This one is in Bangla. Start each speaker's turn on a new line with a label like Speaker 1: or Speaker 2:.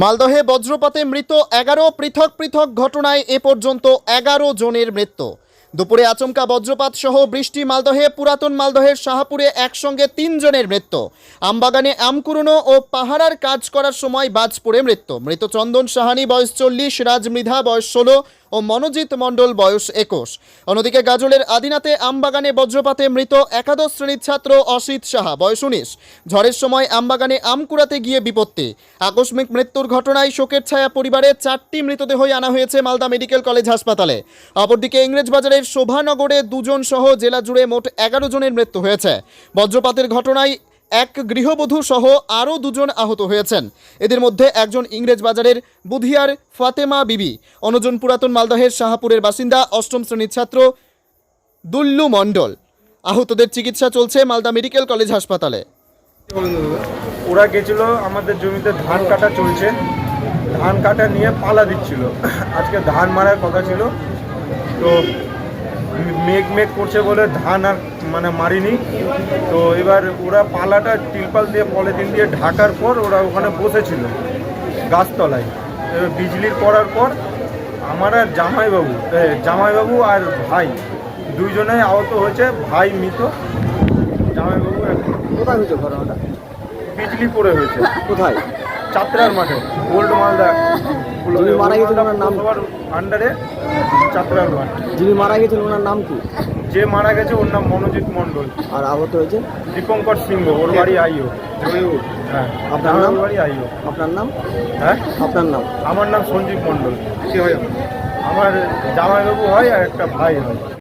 Speaker 1: মালদহে বজ্রপাতে মৃত এগারো পৃথক পৃথক ঘটনায় এ পর্যন্ত এগারো জনের মৃত্যু। দুপুরে আচমকা বজ্রপাত সহ বৃষ্টি মালদহে, পুরাতন মালদহের শাহাপুরে একসঙ্গে তিনজনের মৃত্যু। আমবাগানে আম কুড়োনো ও পাহারার কাজ করার সময় বাজপুরে মৃত্যু। মৃত চন্দন সাহানি, বয়স চল্লিশ রাজ মৃধা বয়স ষোলো ও মনোজিৎ মণ্ডল বয়স একুশ। অন্যদিকে গাজলের আদিনাতে আমবাগানে বজ্রপাতে মৃত একাদশ শ্রেণির ছাত্র অসিত সাহা, বয়স উনিশ। ঝড়ের সময় আমবাগানে আম কুড়াতে গিয়ে বিপত্তি। আকস্মিক মৃত্যুর ঘটনায় শোকের ছায়া পরিবারে চারটি মৃতদেহই আনা হয়েছে মালদা মেডিকেল কলেজ হাসপাতালে। অপরদিকে ইংরেজবাজারের শোভানগরে দুজন সহ জেলা জুড়ে মোট এগারো জনের মৃত্যু হয়েছে। বজ্রপাতের ঘটনায় এক গৃহবধূ সহ আরও দুজন আহত হয়েছেন। এদের মধ্যে একজন ইংরেজ বাজারের বুধিয়ার ফাতেমা বিবি, অন্যজন পুরাতন মালদহের শাহাপুরের বাসিন্দা, অষ্টম শ্রেণির ছাত্র দুল্লু মণ্ডল। আহতদের চিকিৎসা চলছে মালদা মেডিকেল কলেজ হাসপাতালে।
Speaker 2: ওরা গেছিল, আমাদের জমিতে ধান কাটা চলছে। ধান কাটা নিয়ে পালা দিচ্ছিল। আজকে ধান মারার কথা ছিল। তো মেঘ মেঘ করছে বলে ধান আর মানে মারিনি। তো এবার ওরা পালাটা তিলপাল দিয়ে পলিথিন দিয়ে ঢাকার পর ওরা ওখানে বসেছিল গাছতলায়। এবার বিজলির পড়ার পর আমার আর জামাইবাবু জামাইবাবু আর ভাই দুইজনে আহত হয়েছে ভাই মৃত। জামাইবাবু
Speaker 3: কোথায় হয়েছে ঘটনাটা?
Speaker 2: বিজলি পড়ে হয়েছে।
Speaker 3: কোথায়?
Speaker 2: চাত্রার মাঠে গোল্ড মালদা।
Speaker 3: যিনি মারা গেছেন ওনার নাম?
Speaker 2: আন্ডারে চাত্রার
Speaker 3: যিনি মারা গেছেন ওনার নাম কি?
Speaker 2: যে মারা গেছে ওর নাম মনোজিৎ মণ্ডল।
Speaker 3: আর আহত হয়েছে?
Speaker 2: দীপঙ্কর সিংহ ওর বাড়ি আইও। হ্যাঁ।
Speaker 3: আপনার নাম?
Speaker 2: বাড়ি আইও।
Speaker 3: আপনার নাম?
Speaker 2: হ্যাঁ?
Speaker 3: আপনার নাম?
Speaker 2: আমার নাম সঞ্জীব মণ্ডল। কি হয় আমার জামাইবাবু হয় আর একটা ভাই হয়।